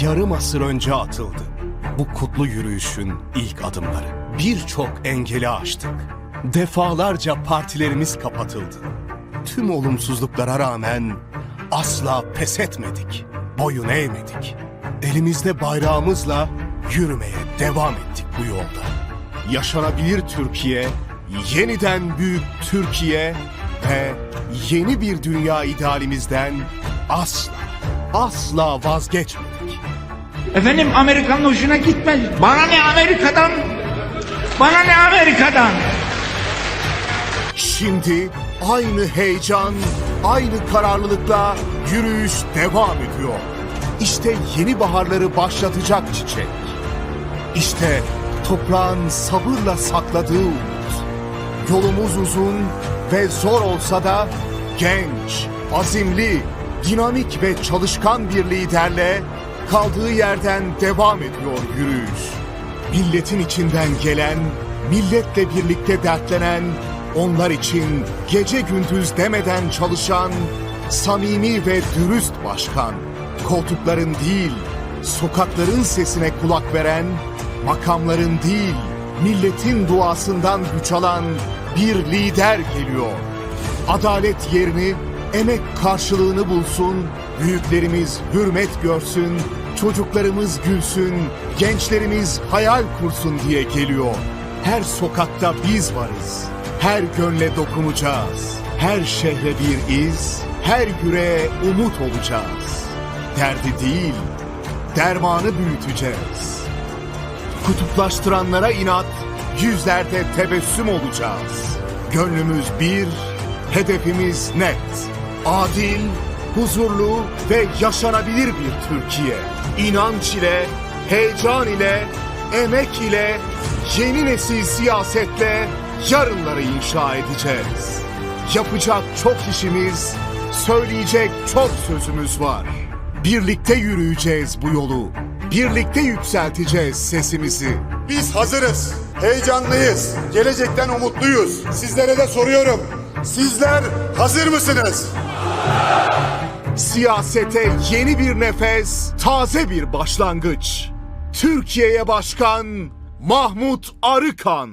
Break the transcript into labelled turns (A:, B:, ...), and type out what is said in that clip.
A: yarım asır önce atıldı. Bu kutlu yürüyüşün ilk adımları. Birçok engeli aştık. Defalarca partilerimiz kapatıldı. Tüm olumsuzluklara rağmen asla pes etmedik. Boyun eğmedik. Elimizde bayrağımızla yürümeye devam ettik bu yolda. Yaşanabilir Türkiye, yeniden büyük Türkiye ve yeni bir dünya idealimizden asla, asla vazgeçmedik.
B: Efendim Amerika'nın hoşuna gitmez. Bana ne Amerika'dan? Bana ne Amerika'dan?
A: Şimdi aynı heyecan, aynı kararlılıkla yürüyüş devam ediyor. İşte yeni baharları başlatacak çiçek. İşte toprağın sabırla sakladığı umut. Yolumuz uzun ve zor olsa da genç, azimli, dinamik ve çalışkan bir liderle kaldığı yerden devam ediyor yürüyüş. Milletin içinden gelen, milletle birlikte dertlenen, onlar için gece gündüz demeden çalışan, samimi ve dürüst başkan. Koltukların değil, sokakların sesine kulak veren, makamların değil, milletin duasından güç alan bir lider geliyor. Adalet yerini, emek karşılığını bulsun, büyüklerimiz hürmet görsün, çocuklarımız gülsün, gençlerimiz hayal kursun diye geliyor. Her sokakta biz varız. Her gönle dokunacağız. Her şehre bir iz, her yüreğe umut olacağız. Derdi değil, dermanı büyüteceğiz. Kutuplaştıranlara inat, yüzlerde tebessüm olacağız. Gönlümüz bir, hedefimiz net. Adil, huzurlu ve yaşanabilir bir Türkiye. İnanç ile, heyecan ile, emek ile, yeni nesil siyasetle yarınları inşa edeceğiz. Yapacak çok işimiz, söyleyecek çok sözümüz var. Birlikte yürüyeceğiz bu yolu. Birlikte yükselteceğiz sesimizi.
C: Biz hazırız, heyecanlıyız, gelecekten umutluyuz. Sizlere de soruyorum, sizler hazır mısınız?
A: Siyasete yeni bir nefes, taze bir başlangıç. Türkiye'ye başkan Mahmut Arıkan.